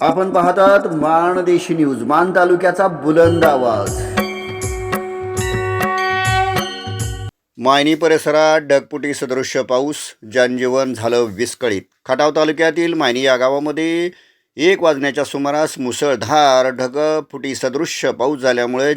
आपण पाहतात माणदेशी न्यूज मान तालुक्याचा बुलंद आवाज. मायनी परिसरात ढगपुटी सदृश्य पाऊस जनजीवन झालं विस्कळीत. खटाव तालुक्यातील मायनी या गावामध्ये एक वाजण्याच्या सुमारास मुसळधार ढगफुटी सदृश्य पाऊस झाल्यामुळे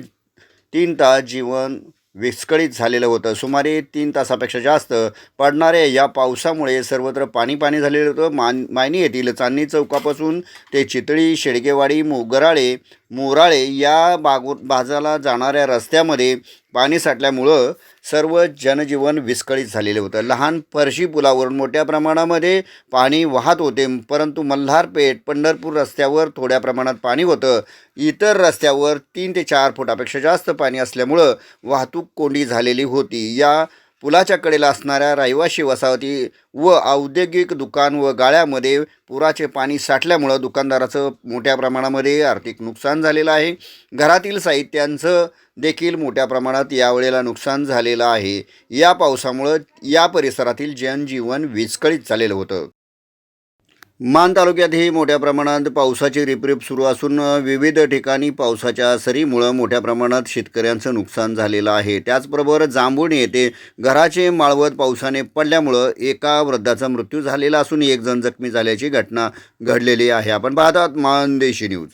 तीन तास जीवन विस्कळीत झालेलं होतं. सुमारे तीन तासापेक्षा जास्त पडणाऱ्या या पावसामुळे सर्वत्र पाणी पाणी झालेलं होतं. मान मायनी येथील चांदणी चौकापासून ते चितळी शेडगेवाडी मोगराळे मोराळे या बागो बाजाला जाणाऱ्या रस्त्यामध्ये पाणी साठल्यामुळं सर्व जनजीवन विस्कळीत झालेलं होतं. लहान फरशी पुलावरून मोठ्या प्रमाणामध्ये पाणी वाहत होते परंतु मल्हारपेठ पंढरपूर रस्त्यावर थोड्या प्रमाणात पाणी होतं. इतर रस्त्यावर तीन ते चार फुटापेक्षा जास्त पाणी असल्यामुळं वाहतूक कोंडी झालेली होती. या पुलाच्या कडेला असणाऱ्या रहिवाशी वसाहती व औद्योगिक दुकान व गाळ्यामध्ये पुराचे पाणी साठल्यामुळं दुकानदाराचं मोठ्या प्रमाणामध्ये आर्थिक नुकसान झालेलं आहे. घरातील साहित्यांचं देखील मोठ्या प्रमाणात यावेळेला नुकसान झालेलं आहे. या पावसामुळं या परिसरातील जनजीवन विस्कळीत झालेलं होतं. मान तालुक्यातही मोठ्या प्रमाणात पावसाची रिपरिप सुरू असून विविध ठिकाणी पावसाच्या सरीमुळं मोठ्या प्रमाणात शेतकऱ्यांचं नुकसान झालेलं आहे. त्याचबरोबर जांभुणी येथे घराचे माळवत पावसाने पडल्यामुळं एका वृद्धाचा मृत्यू झालेला असून एक जण जखमी झाल्याची घटना घडलेली आहे. आपण पाहतात मानदेशी न्यूज.